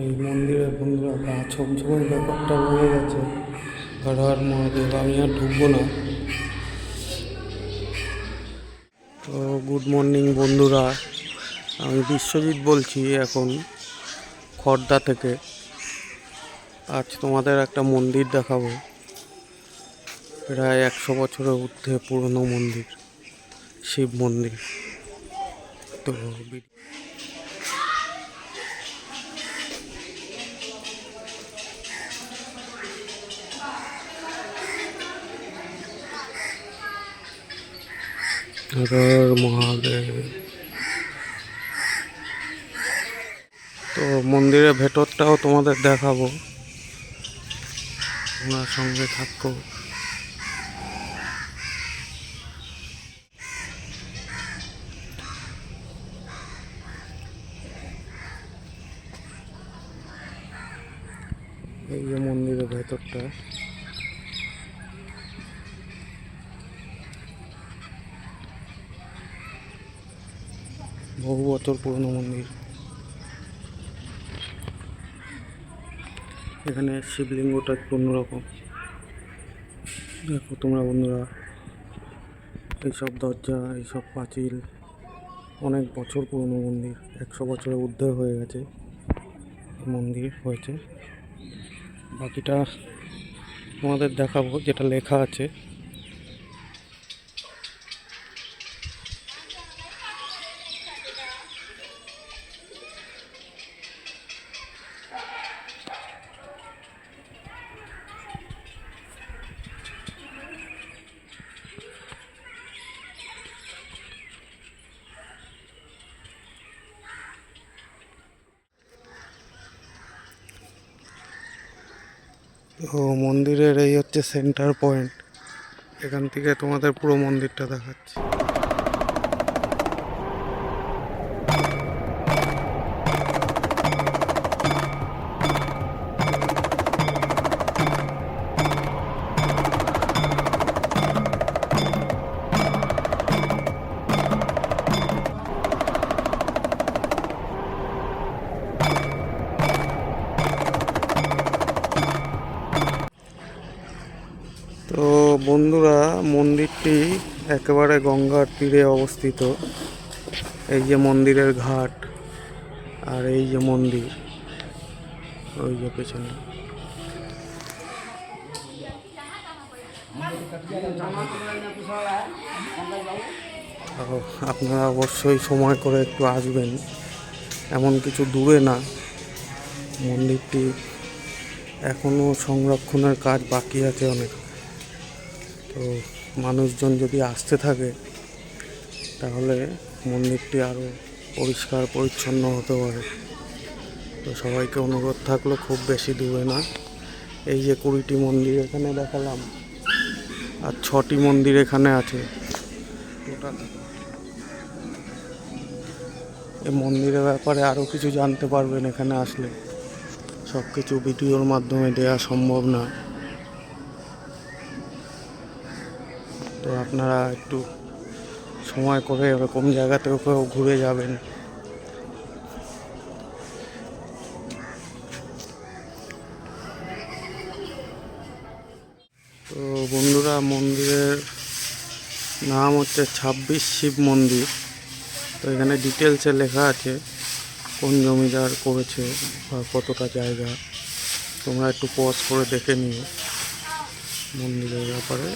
এই মন্দিরে বন্ধুরা গা ছমছমের ব্যাপারটা রয়ে গেছে। হর মহাদেব, আমি আর ঢুকবো না। তো গুড মর্নিং বন্ধুরা, আমি বিশ্বজিৎ বলছি এখন খর্দা থেকে। আজ তোমাদের একটা মন্দির দেখাবো। প্রায় একশো বছরের ঊর্ধ্বে পুরনো মন্দির, শিব মন্দির। তো মহাদেব। তো মন্দিরের ভেতরটাও তোমাদের দেখাবো। তোমরা সঙ্গে থাকো এই যে মন্দিরের ভেতরটা। বহু বছর পুরনো মন্দির এখানে শিবলিঙ্গটা একটু অন্যরকম। দেখো তোমরা বন্ধুরা, এইসব দরজা, এইসব পাঁচিল, অনেক বছর পুরনো মন্দির, একশো বছরের ঊর্ধ্বে হয়ে গেছে মন্দির হয়েছে। বাকিটা তোমাদের দেখাবো, যেটা লেখা আছে। তো মন্দিরের এই হচ্ছে সেন্টার পয়েন্ট এখান থেকে তোমাদের পুরো মন্দিরটা দেখাচ্ছি। বন্ধুরা, মন্দিরটি একেবারে গঙ্গার তীরে অবস্থিত। এই যে মন্দিরের ঘাট আর এই যে মন্দির, ওই যে পেছনে। আপনারা অবশ্যই সময় করে একটু আসবেন। এমন কিছু দূরে না। মন্দিরটি এখনও সংরক্ষণের কাজ বাকি আছে অনেক। তো মানুষজন যদি আসতে থাকে, তাহলে মন্দিরটি আরও পরিষ্কার, পরিচ্ছন্ন হতে পারে। তো সবাইকে অনুরোধ থাকল খুব বেশি দূরে না। এই যে কুড়িটি মন্দির এখানে দেখালাম, আর ছটি মন্দির এখানে আছে। টোটাল। এই মন্দিরের ব্যাপারে আরও কিছু জানতে পারবেন এখানে আসলে। সব কিছু ভিডিওর মাধ্যমে দেওয়া সম্ভব না। তো আপনারা একটু সময় করে এরকম জায়গাতেও কেউ ঘুরে যাবেন। তো বন্ধুরা, মন্দিরের নাম হচ্ছে ছাব্বিশ শিব মন্দির। তো এখানে ডিটেলসে লেখা আছে কোন জমিদার করেছে বা কতটা জায়গা। তোমরা একটু পজ করে দেখে নিও মন্দিরের ব্যাপারে।